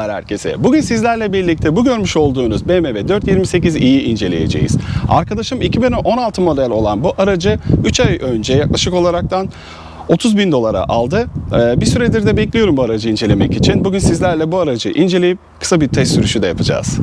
Merhabalar herkese. Bugün sizlerle birlikte bu görmüş olduğunuz BMW 428i'yi inceleyeceğiz. Arkadaşım 2016 model olan bu aracı 3 ay önce yaklaşık olaraktan 30 bin dolara aldı. Ee, bir süredir de bekliyorum bu aracı incelemek için. Bugün sizlerle bu aracı inceleyip kısa bir test sürüşü de yapacağız.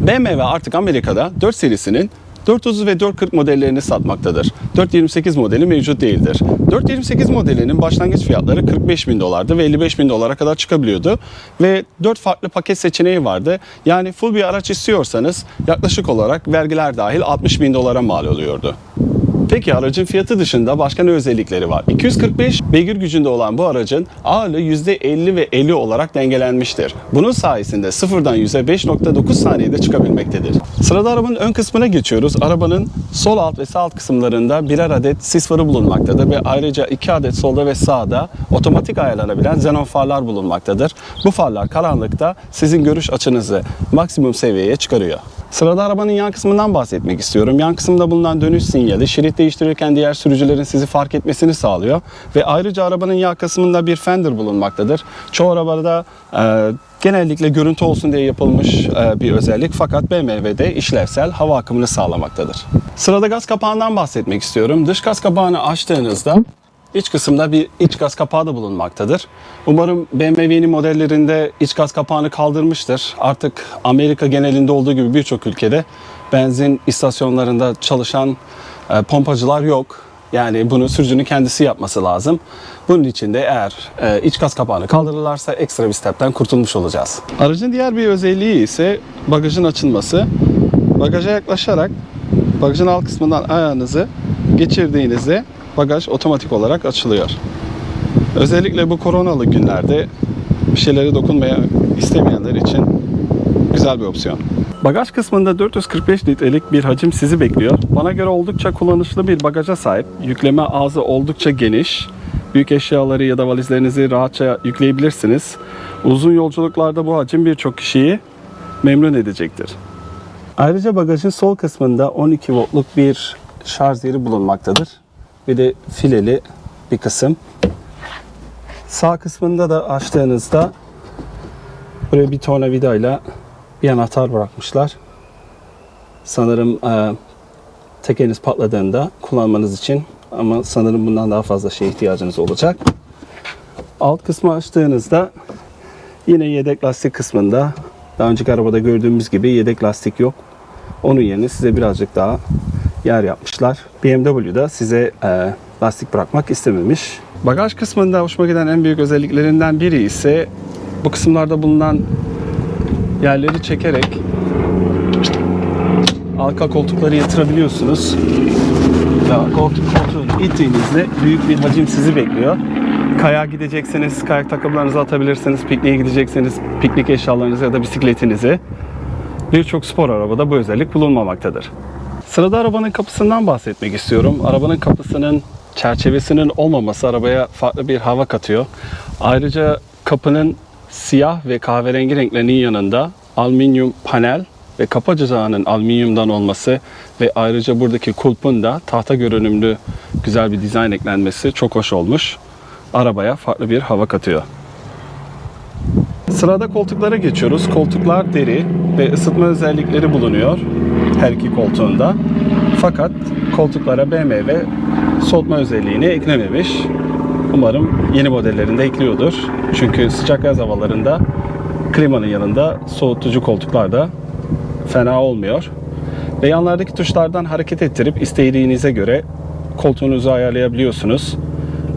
BMW artık Amerika'da 4 serisinin 430 ve 440 modellerini satmaktadır. 428 modeli mevcut değildir. 428 modelinin başlangıç fiyatları 45 bin dolardı ve 55 bin dolara kadar çıkabiliyordu. Ve 4 farklı paket seçeneği vardı. Yani full bir araç istiyorsanız yaklaşık olarak vergiler dahil 60 bin dolara mal oluyordu. Peki aracın fiyatı dışında başka ne özellikleri var? 245 beygir gücünde olan bu aracın ağırlığı %50 ve 50 olarak dengelenmiştir. Bunun sayesinde sıfırdan 100'e 5.9 saniyede çıkabilmektedir. Sırada arabanın ön kısmına geçiyoruz. Arabanın sol alt ve sağ alt kısımlarında birer adet sis farı bulunmaktadır ve ayrıca iki adet solda ve sağda otomatik ayarlanabilen xenon farlar bulunmaktadır. Bu farlar karanlıkta sizin görüş açınızı maksimum seviyeye çıkarıyor. Sırada arabanın yan kısmından bahsetmek istiyorum. Yan kısımda bulunan dönüş sinyali şerit değiştirirken diğer sürücülerin sizi fark etmesini sağlıyor. Ve ayrıca arabanın yan kısmında bir fender bulunmaktadır. Çoğu arabada e, genellikle görüntü olsun diye yapılmış e, bir özellik fakat BMW'de işlevsel hava akımını sağlamaktadır. Sırada gaz kapağından bahsetmek istiyorum. Dış gaz kapağını açtığınızda İç kısımda bir iç gaz kapağı da bulunmaktadır. Umarım BMW'nin modellerinde iç gaz kapağını kaldırmıştır. Artık Amerika genelinde olduğu gibi birçok ülkede benzin istasyonlarında çalışan e, pompacılar yok. Yani bunu sürücünün kendisi yapması lazım. Bunun için de eğer e, iç gaz kapağını kaldırırlarsa ekstra bir stepten kurtulmuş olacağız. Aracın diğer bir özelliği ise bagajın açılması. Bagaja yaklaşarak bagajın alt kısmından ayağınızı geçirdiğinizde bagaj otomatik olarak açılıyor. Özellikle bu koronalı günlerde bir şeylere dokunmaya istemeyenler için güzel bir opsiyon. Bagaj kısmında 445 litrelik bir hacim sizi bekliyor. Bana göre oldukça kullanışlı bir bagaja sahip. Yükleme ağzı oldukça geniş. Büyük eşyaları ya da valizlerinizi rahatça yükleyebilirsiniz. Uzun yolculuklarda bu hacim birçok kişiyi memnun edecektir. Ayrıca bagajın sol kısmında 12 voltluk bir şarj yeri bulunmaktadır. Bir de fileli bir kısım. Sağ kısmında da açtığınızda buraya bir tornavidayla bir anahtar bırakmışlar. Sanırım e, tekeriniz patladığında kullanmanız için ama sanırım bundan daha fazla şeye ihtiyacınız olacak. Alt kısmı açtığınızda yine yedek lastik kısmında daha önceki arabada gördüğümüz gibi yedek lastik yok. Onun yerine size birazcık daha yer yapmışlar. BMW'da size e, lastik bırakmak istememiş. Bagaj kısmında hoşuma giden en büyük özelliklerinden biri ise bu kısımlarda bulunan yerleri çekerek arka koltukları yatırabiliyorsunuz. Ya koltuk koltuğu ittiğinizde büyük bir hacim sizi bekliyor. Kayağa gidecekseniz kayak takımlarınızı atabilirsiniz. Pikniğe gidecekseniz piknik eşyalarınızı ya da bisikletinizi. Birçok spor arabada bu özellik bulunmamaktadır. Sırada arabanın kapısından bahsetmek istiyorum. Arabanın kapısının çerçevesinin olmaması arabaya farklı bir hava katıyor. Ayrıca kapının siyah ve kahverengi renklerinin yanında alüminyum panel ve kapı cızağının alüminyumdan olması ve ayrıca buradaki kulpun da tahta görünümlü güzel bir dizayn eklenmesi çok hoş olmuş. Arabaya farklı bir hava katıyor. Sırada koltuklara geçiyoruz. Koltuklar deri ve ısıtma özellikleri bulunuyor. her iki koltuğunda. Fakat koltuklara BMW soğutma özelliğini eklememiş. Umarım yeni modellerinde ekliyordur. Çünkü sıcak yaz havalarında klimanın yanında soğutucu koltuklar da fena olmuyor. Ve yanlardaki tuşlardan hareket ettirip istediğinize göre koltuğunuzu ayarlayabiliyorsunuz.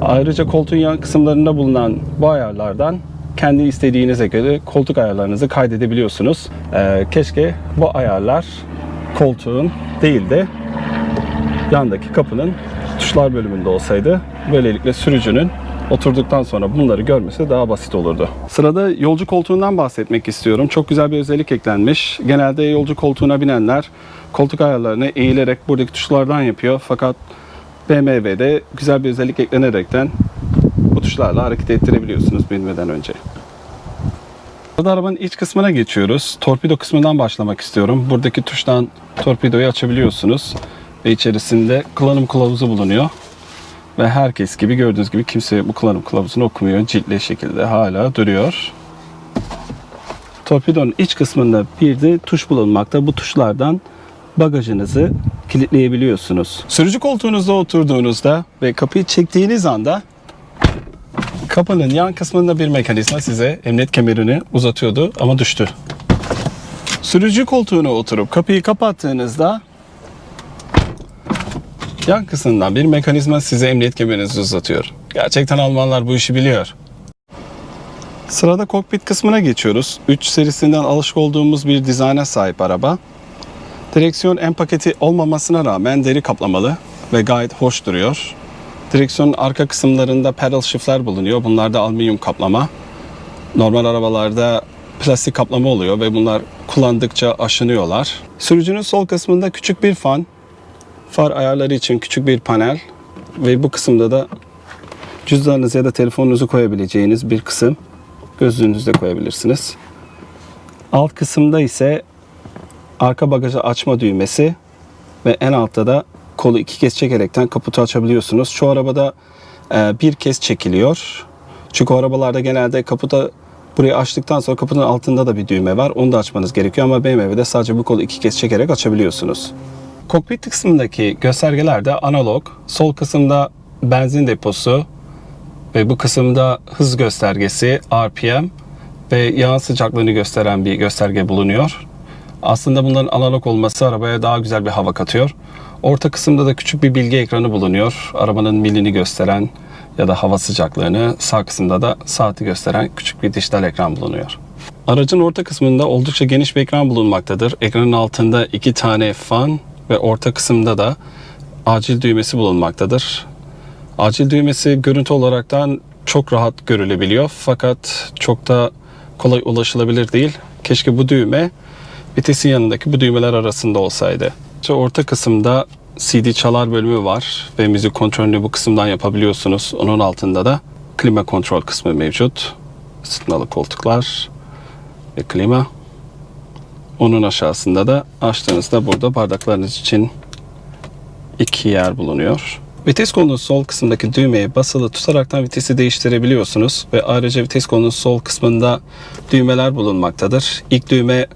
Ayrıca koltuğun yan kısımlarında bulunan bu ayarlardan kendi istediğinize göre koltuk ayarlarınızı kaydedebiliyorsunuz. Ee, keşke bu ayarlar koltuğun değil de yandaki kapının tuşlar bölümünde olsaydı. Böylelikle sürücünün oturduktan sonra bunları görmesi daha basit olurdu. Sırada yolcu koltuğundan bahsetmek istiyorum. Çok güzel bir özellik eklenmiş. Genelde yolcu koltuğuna binenler koltuk ayarlarını eğilerek buradaki tuşlardan yapıyor. Fakat BMW'de güzel bir özellik eklenerekten bu tuşlarla hareket ettirebiliyorsunuz binmeden önce. Burada arabanın iç kısmına geçiyoruz. Torpido kısmından başlamak istiyorum. Buradaki tuştan torpidoyu açabiliyorsunuz. Ve içerisinde kullanım kılavuzu bulunuyor. Ve herkes gibi gördüğünüz gibi kimse bu kullanım kılavuzunu okumuyor. Ciltli şekilde hala duruyor. Torpidonun iç kısmında bir de tuş bulunmakta. Bu tuşlardan bagajınızı kilitleyebiliyorsunuz. Sürücü koltuğunuzda oturduğunuzda ve kapıyı çektiğiniz anda kapının yan kısmında bir mekanizma size emniyet kemerini uzatıyordu ama düştü. Sürücü koltuğuna oturup kapıyı kapattığınızda yan kısmından bir mekanizma size emniyet kemerinizi uzatıyor. Gerçekten Almanlar bu işi biliyor. Sırada kokpit kısmına geçiyoruz. 3 serisinden alışık olduğumuz bir dizayna sahip araba. Direksiyon en paketi olmamasına rağmen deri kaplamalı ve gayet hoş duruyor. Direksiyonun arka kısımlarında pedal shift'ler bulunuyor. Bunlar da alüminyum kaplama. Normal arabalarda plastik kaplama oluyor ve bunlar kullandıkça aşınıyorlar. Sürücünün sol kısmında küçük bir fan, far ayarları için küçük bir panel ve bu kısımda da cüzdanınızı ya da telefonunuzu koyabileceğiniz bir kısım. Gözlüğünüzü de koyabilirsiniz. Alt kısımda ise arka bagajı açma düğmesi ve en altta da kolu iki kez çekerekten kaputu açabiliyorsunuz. Şu arabada e, bir kez çekiliyor. Çünkü o arabalarda genelde kaputa burayı açtıktan sonra kaputun altında da bir düğme var. Onu da açmanız gerekiyor ama BMW'de sadece bu kolu iki kez çekerek açabiliyorsunuz. Kokpit kısmındaki göstergelerde analog, sol kısımda benzin deposu ve bu kısımda hız göstergesi, RPM ve yağ sıcaklığını gösteren bir gösterge bulunuyor. Aslında bunların analog olması arabaya daha güzel bir hava katıyor. Orta kısımda da küçük bir bilgi ekranı bulunuyor. Arabanın milini gösteren ya da hava sıcaklığını, sağ kısımda da saati gösteren küçük bir dijital ekran bulunuyor. Aracın orta kısmında oldukça geniş bir ekran bulunmaktadır. Ekranın altında iki tane fan ve orta kısımda da acil düğmesi bulunmaktadır. Acil düğmesi görüntü olaraktan çok rahat görülebiliyor fakat çok da kolay ulaşılabilir değil. Keşke bu düğme vitesin yanındaki bu düğmeler arasında olsaydı. İşte orta kısımda CD çalar bölümü var ve müzik kontrolünü bu kısımdan yapabiliyorsunuz. Onun altında da klima kontrol kısmı mevcut. Isıtmalı koltuklar ve klima. Onun aşağısında da açtığınızda burada bardaklarınız için iki yer bulunuyor. Vites kolunun sol kısmındaki düğmeye basılı tutaraktan vitesi değiştirebiliyorsunuz ve ayrıca vites kolunun sol kısmında düğmeler bulunmaktadır. İlk düğme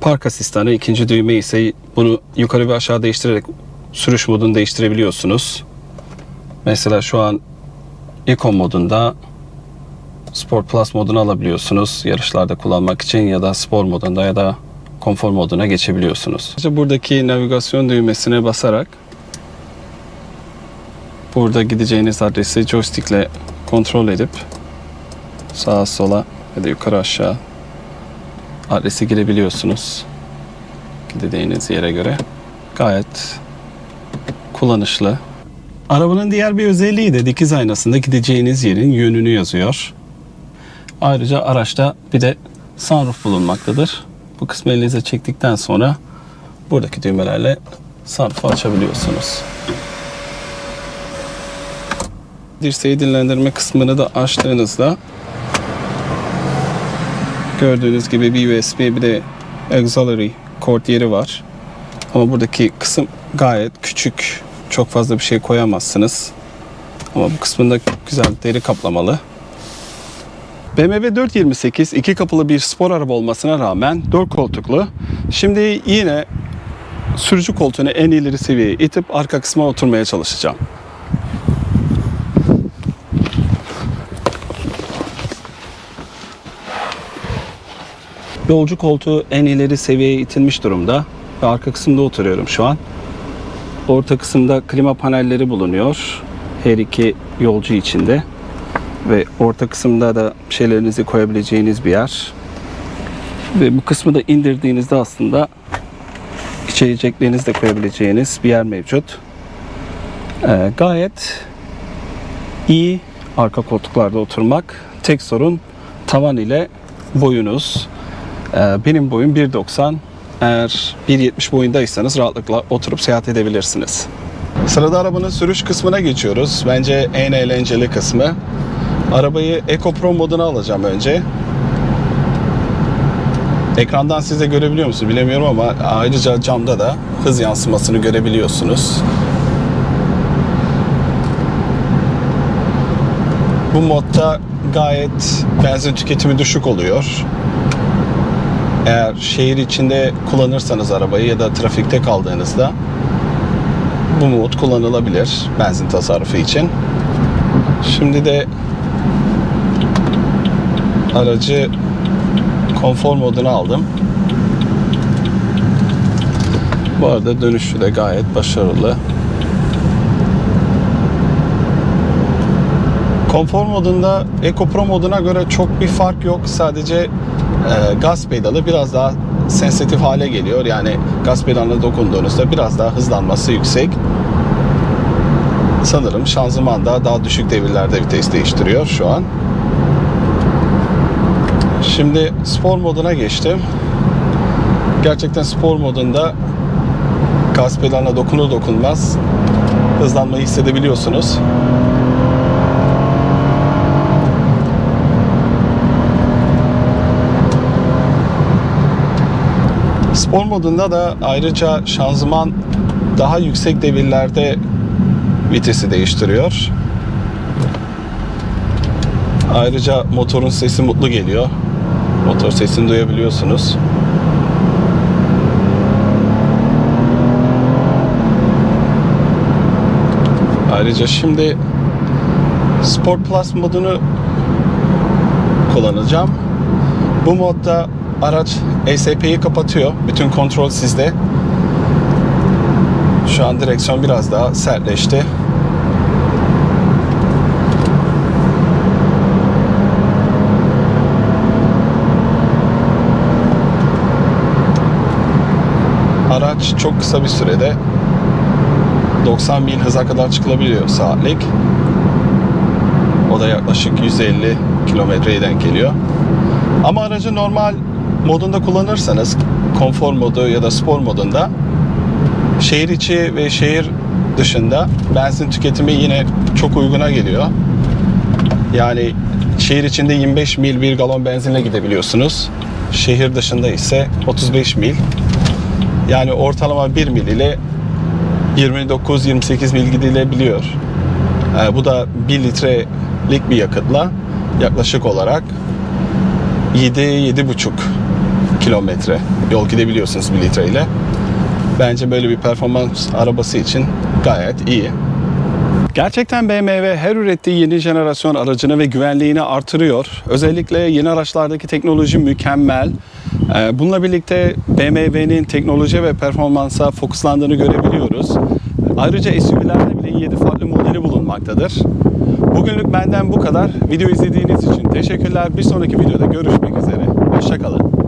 park asistanı, ikinci düğme ise bunu yukarı ve aşağı değiştirerek sürüş modunu değiştirebiliyorsunuz. Mesela şu an Eco modunda Sport Plus modunu alabiliyorsunuz yarışlarda kullanmak için ya da spor modunda ya da konfor moduna geçebiliyorsunuz. İşte buradaki navigasyon düğmesine basarak burada gideceğiniz adresi joystickle kontrol edip sağa sola ya da yukarı aşağı adresi girebiliyorsunuz. Gideceğiniz yere göre. Gayet kullanışlı. Arabanın diğer bir özelliği de dikiz aynasında gideceğiniz yerin yönünü yazıyor. Ayrıca araçta bir de sunroof bulunmaktadır. Bu kısmı elinize çektikten sonra buradaki düğmelerle sunroof'u açabiliyorsunuz. Dirseği dinlendirme kısmını da açtığınızda gördüğünüz gibi bir USB bir de auxiliary cord yeri var. Ama buradaki kısım gayet küçük. Çok fazla bir şey koyamazsınız. Ama bu kısmında güzel deri kaplamalı. BMW 428 iki kapılı bir spor araba olmasına rağmen 4 koltuklu. Şimdi yine sürücü koltuğunu en ileri seviyeye itip arka kısma oturmaya çalışacağım. Yolcu koltuğu en ileri seviyeye itilmiş durumda ve arka kısımda oturuyorum şu an. Orta kısımda klima panelleri bulunuyor. Her iki yolcu içinde. Ve orta kısımda da şeylerinizi koyabileceğiniz bir yer. Ve bu kısmı da indirdiğinizde aslında içeceklerinizi de koyabileceğiniz bir yer mevcut. Ee, gayet iyi arka koltuklarda oturmak. Tek sorun tavan ile boyunuz. Ee, benim boyum 1.90. Eğer 1.70 boyundaysanız rahatlıkla oturup seyahat edebilirsiniz. Sırada arabanın sürüş kısmına geçiyoruz. Bence en eğlenceli kısmı. Arabayı Eco Pro moduna alacağım önce. Ekrandan siz de görebiliyor musunuz bilemiyorum ama ayrıca camda da hız yansımasını görebiliyorsunuz. Bu modda gayet benzin tüketimi düşük oluyor. Eğer şehir içinde kullanırsanız arabayı ya da trafikte kaldığınızda bu mod kullanılabilir benzin tasarrufu için. Şimdi de aracı konfor moduna aldım. Bu arada dönüşü de gayet başarılı. Konfor modunda Eco Pro moduna göre çok bir fark yok. Sadece e, gaz pedalı biraz daha sensitif hale geliyor. Yani gaz pedalına dokunduğunuzda biraz daha hızlanması yüksek. Sanırım şanzıman da daha düşük devirlerde vites değiştiriyor şu an. Şimdi spor moduna geçtim. Gerçekten spor modunda gaz pedalına dokunur dokunmaz hızlanmayı hissedebiliyorsunuz. Spor modunda da ayrıca şanzıman daha yüksek devirlerde vitesi değiştiriyor. Ayrıca motorun sesi mutlu geliyor. Motor sesini duyabiliyorsunuz. Ayrıca şimdi Sport Plus modunu kullanacağım. Bu modda araç ESP'yi kapatıyor. Bütün kontrol sizde. Şu an direksiyon biraz daha sertleşti. Araç çok kısa bir sürede 90 mil hıza kadar çıkılabiliyor saatlik. O da yaklaşık 150 kilometreye denk geliyor. Ama aracı normal modunda kullanırsanız konfor modu ya da spor modunda şehir içi ve şehir dışında benzin tüketimi yine çok uyguna geliyor. Yani şehir içinde 25 mil bir galon benzinle gidebiliyorsunuz. Şehir dışında ise 35 mil. Yani ortalama 1 mil ile 29-28 mil gidilebiliyor. Ee, bu da 1 litrelik bir yakıtla yaklaşık olarak 7-7,5 kilometre yol gidebiliyorsunuz 1 litre ile. Bence böyle bir performans arabası için gayet iyi. Gerçekten BMW her ürettiği yeni jenerasyon aracını ve güvenliğini artırıyor. Özellikle yeni araçlardaki teknoloji mükemmel. Ee, Bununla birlikte BMW'nin teknoloji ve performansa fokuslandığını görebiliyoruz. Ayrıca SUV'lerde bile 7 farklı modeli bulunmaktadır. Bugünlük benden bu kadar. Video izlediğiniz için teşekkürler. Bir sonraki videoda görüşmek üzere. Hoşçakalın.